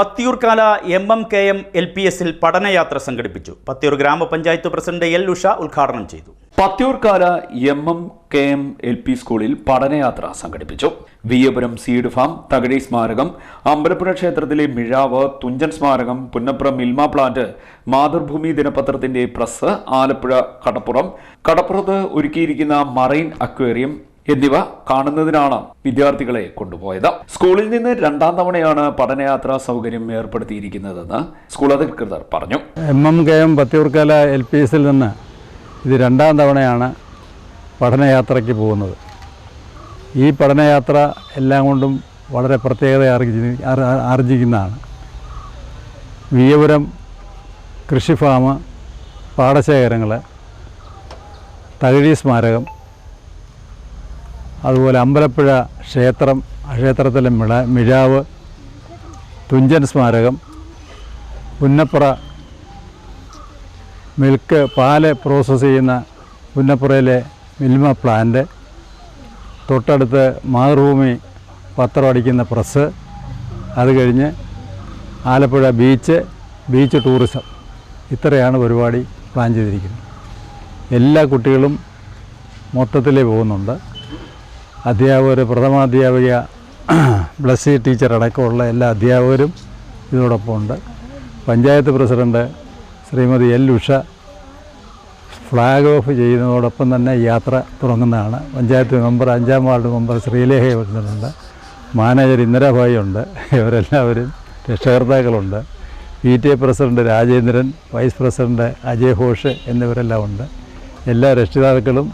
Pathiyoorkala M M K M L P എസിൽ പഠനയാത്ര സംഘടിപ്പിച്ചു. പത്തിയൂർ ഗ്രാമപഞ്ചായത്ത് പ്രസിഡന്റ് എൽ ഉഷ ഉദ്ഘാടനം ചെയ്തു. Pathiyoorkala M M K M L P സ്കൂളിൽ പഠനയാത്ര സംഘടിപ്പിച്ചു. വിയപുരം സീഡ് ഫാം തകഴി സ്മാരകം അമ്പലപ്പുഴ ക്ഷേത്രത്തിലെ മിഴാവ് തുഞ്ചൻ സ്മാരകം പുന്നപ്പുറം മിൽമ പ്ലാന്റ് മാതൃഭൂമി ദിനപത്രത്തിന്റെ പ്രസ് ആലപ്പുഴ കടപ്പുറം കടപ്പുറത്ത് ഒരുക്കിയിരിക്കുന്ന മറൈൻ അക്വേറിയം എന്നിവ കാണുന്നതിനാണ് വിദ്യാർത്ഥികളെ കൊണ്ടുപോയത്. സ്കൂളിൽ നിന്ന് രണ്ടാം തവണയാണ് പഠനയാത്രാ സൗകര്യം ഏർപ്പെടുത്തിയിരിക്കുന്നതെന്ന് സ്കൂൾ അധികൃതർ പറഞ്ഞു. M M K M Pathiyoorkala L P എസിൽ നിന്ന് ഇത് രണ്ടാം തവണയാണ് പഠനയാത്രയ്ക്ക് പോകുന്നത്. ഈ പഠനയാത്ര എല്ലാം കൊണ്ടും വളരെ പ്രത്യേകത ആർജി ആർ- ആർ- ആർജിക്കുന്നതാണ്. വിയപുരം കൃഷി ഫാം പാടശേഖരങ്ങൾ തകഴി സ്മാരകം അതുപോലെ അമ്പലപ്പുഴ ക്ഷേത്രം ക്ഷേത്രത്തിലെ മിള മിഴാവ് തുഞ്ചൻ സ്മാരകം പുന്നപ്പുറ മിൽക്ക് പാൽ പ്രോസസ്സ് ചെയ്യുന്ന പുന്നപ്പുറയിലെ മിൽമ പ്ലാന്റ് തൊട്ടടുത്ത് മാതൃഭൂമി പത്രം അടിക്കുന്ന പ്രസ് അത് കഴിഞ്ഞ് ആലപ്പുഴ ബീച്ച് ബീച്ച് ടൂറിസം. ഇത്രയാണ് പരിപാടി പ്ലാൻ ചെയ്തിരിക്കുന്നത്. എല്ലാ കുട്ടികളും മൊത്തത്തിലേ പോകുന്നുണ്ട്. അധ്യാപകർ പ്രഥമാധ്യാപിക ബ്ലസ്സി ടീച്ചർ അടക്കമുള്ള എല്ലാ അധ്യാപകരും ഇതോടൊപ്പം ഉണ്ട് panchayat president Srimathi L Usha flag off ചെയ്യുന്നതോടൊപ്പം തന്നെ യാത്ര തുടങ്ങുന്നതാണ്. പഞ്ചായത്ത് മെമ്പർ അഞ്ചാം വാർഡ് മെമ്പർ ശ്രീലേഖ വരുന്നുണ്ട് മാനേജർ ഇന്ദിരാഭായി ഉണ്ട്. ഇവരെല്ലാവരും രക്ഷകർത്താക്കളുണ്ട്. P T A president Rajendran vice president Ajay Ghosh എന്നിവരെല്ലാം ഉണ്ട്. എല്ലാ രക്ഷിതാക്കളും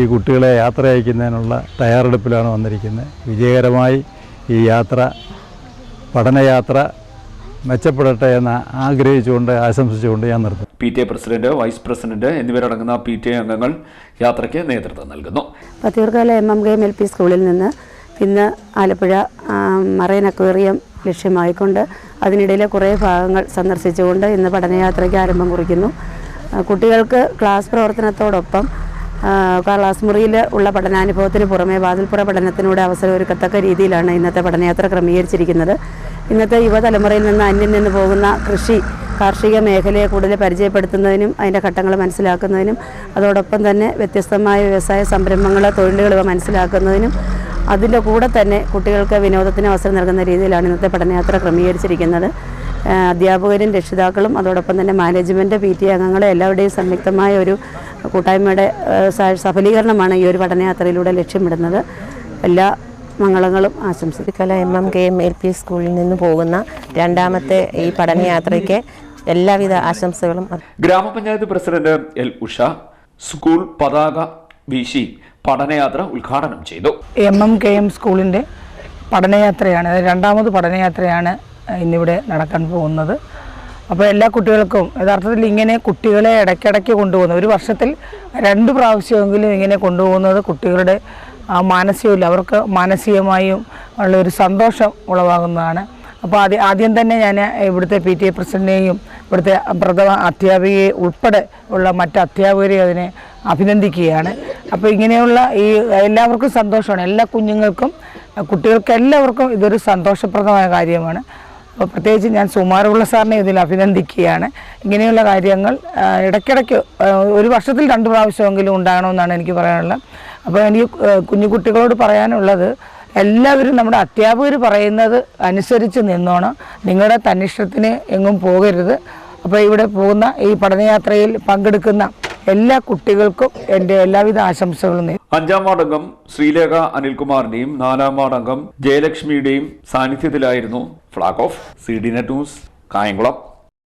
ഈ കുട്ടികളെ യാത്ര അയക്കുന്നതിനുള്ള തയ്യാറെടുപ്പിലാണ് വന്നിരിക്കുന്നത്. വിജയകരമായി ഈ യാത്ര പഠനയാത്ര മെച്ചപ്പെടട്ടെ എന്ന് ആഗ്രഹിച്ചുകൊണ്ട് ആശംസിച്ചുകൊണ്ട് ഞാൻ നിർത്തുന്നു. P T A president vice president എന്നിവരടങ്ങുന്ന പി ടി എ അംഗങ്ങൾ യാത്രയ്ക്ക് നേതൃത്വം നൽകുന്നു. Pathiyoorkala M M K M L P സ്കൂളിൽ നിന്ന് ഇന്ന് ആലപ്പുഴ മറൈൻ അക്വേറിയം ലക്ഷ്യമായിക്കൊണ്ട് അതിനിടയിലെ കുറേ ഭാഗങ്ങൾ സന്ദർശിച്ചുകൊണ്ട് ഇന്ന് പഠനയാത്രയ്ക്ക് ആരംഭം കുറിക്കുന്നു. കുട്ടികൾക്ക് ക്ലാസ് പ്രവർത്തനത്തോടൊപ്പം ക്ലാസ് മുറിയിൽ ഉള്ള പഠനാനുഭവത്തിന് പുറമെ വാതിൽപ്പുറ പഠനത്തിനൂടെ അവസരം ഒരുക്കത്തക്ക രീതിയിലാണ് ഇന്നത്തെ പഠനയാത്ര ക്രമീകരിച്ചിരിക്കുന്നത്. ഇന്നത്തെ യുവതലമുറയിൽ നിന്ന് അന്യം നിന്ന് പോകുന്ന കൃഷി കാർഷിക മേഖലയെ കൂടുതൽ പരിചയപ്പെടുത്തുന്നതിനും അതിന്റെ ഘട്ടങ്ങൾ മനസ്സിലാക്കുന്നതിനും അതോടൊപ്പം തന്നെ വ്യത്യസ്തമായ വ്യവസായ സംരംഭങ്ങൾ തൊഴിലുകൾ മനസ്സിലാക്കുന്നതിനും അതിന്റെ കൂടെ തന്നെ കുട്ടികൾക്ക് വിനോദത്തിന് അവസരം നൽകുന്ന രീതിയിലാണ് ഇന്നത്തെ പഠനയാത്ര ക്രമീകരിച്ചിരിക്കുന്നത്. അധ്യാപകരും രക്ഷിതാക്കളും അതോടൊപ്പം തന്നെ മാനേജ്മെന്റ് പി ടി അംഗങ്ങളെ എല്ലാവരുടെയും സംയുക്തമായ ഒരു കൂട്ടായ്മയുടെ സഫലീകരണമാണ് ഈ ഒരു പഠനയാത്രയിലൂടെ ലക്ഷ്യമിടുന്നത്. എല്ലാ മംഗളങ്ങളും ആശംസിക്കുന്നു. Kala M M K M L P സ്കൂളിൽ നിന്ന് പോകുന്ന രണ്ടാമത്തെ ഈ പഠനയാത്രയ്ക്ക് എല്ലാവിധ ആശംസകളും ഗ്രാമപഞ്ചായത്ത് പ്രസിഡന്റ് എൽ ഉഷ സ്കൂൾ പതാക വീശി പഠനയാത്ര ഉദ്ഘാടനം ചെയ്തു. എം എം കെ എം സ്കൂളിന്റെ പഠനയാത്രയാണ് അതായത് രണ്ടാമത് പഠനയാത്രയാണ് ഇന്നിവിടെ നടക്കാൻ പോകുന്നത്. അപ്പോൾ എല്ലാ കുട്ടികൾക്കും യഥാർത്ഥത്തിൽ ഇങ്ങനെ കുട്ടികളെ ഇടയ്ക്കിടയ്ക്ക് കൊണ്ടുപോകുന്നത് ഒരു വർഷത്തിൽ രണ്ട് പ്രാവശ്യമെങ്കിലും ഇങ്ങനെ കൊണ്ടുപോകുന്നത് കുട്ടികളുടെ ആ മാനസികമില്ല അവർക്ക് മാനസികമായും ഉള്ള ഒരു സന്തോഷം ഉളവാകുന്നതാണ്. അപ്പോൾ ആദ്യം ആദ്യം തന്നെ ഞാൻ ഇവിടുത്തെ പി ടി എ പ്രസിഡന്റിനെയും ഇവിടുത്തെ പ്രഥമ അധ്യാപികയെ ഉൾപ്പെടെ ഉള്ള മറ്റ് അധ്യാപകരെയും അതിനെ അഭിനന്ദിക്കുകയാണ്. അപ്പോൾ ഇങ്ങനെയുള്ള ഈ എല്ലാവർക്കും സന്തോഷമാണ്. എല്ലാ കുഞ്ഞുങ്ങൾക്കും കുട്ടികൾക്കെല്ലാവർക്കും ഇതൊരു സന്തോഷപ്രദമായ കാര്യമാണ്. അപ്പോൾ പ്രത്യേകിച്ച് ഞാൻ സുമാറുള്ള സാറിനെ ഇതിൽ അഭിനന്ദിക്കുകയാണ്. ഇങ്ങനെയുള്ള കാര്യങ്ങൾ ഇടയ്ക്കിടയ്ക്ക് ഒരു വർഷത്തിൽ രണ്ട് പ്രാവശ്യമെങ്കിലും ഉണ്ടാകണമെന്നാണ് എനിക്ക് പറയാനുള്ളത്. അപ്പോൾ എനിക്ക് കുഞ്ഞു കുട്ടികളോട് പറയാനുള്ളത് എല്ലാവരും നമ്മുടെ അധ്യാപകർ പറയുന്നത് അനുസരിച്ച് നിന്നോണം. നിങ്ങളുടെ തന്നിഷ്ടത്തിന് എങ്ങും പോകരുത്. അപ്പോൾ ഇവിടെ പോകുന്ന ഈ പഠനയാത്രയിൽ പങ്കെടുക്കുന്ന എല്ലാ കുട്ടികൾക്കും എന്റെ എല്ലാവിധ ആശംസകളും അഞ്ചാം വാർഡംഗം ശ്രീലേഖ അനിൽകുമാറിന്റെയും നാലാം വാർഡംഗം ജയലക്ഷ്മിയുടെയും സാന്നിധ്യത്തിലായിരുന്നു flag off C D Net News Kayamkulam.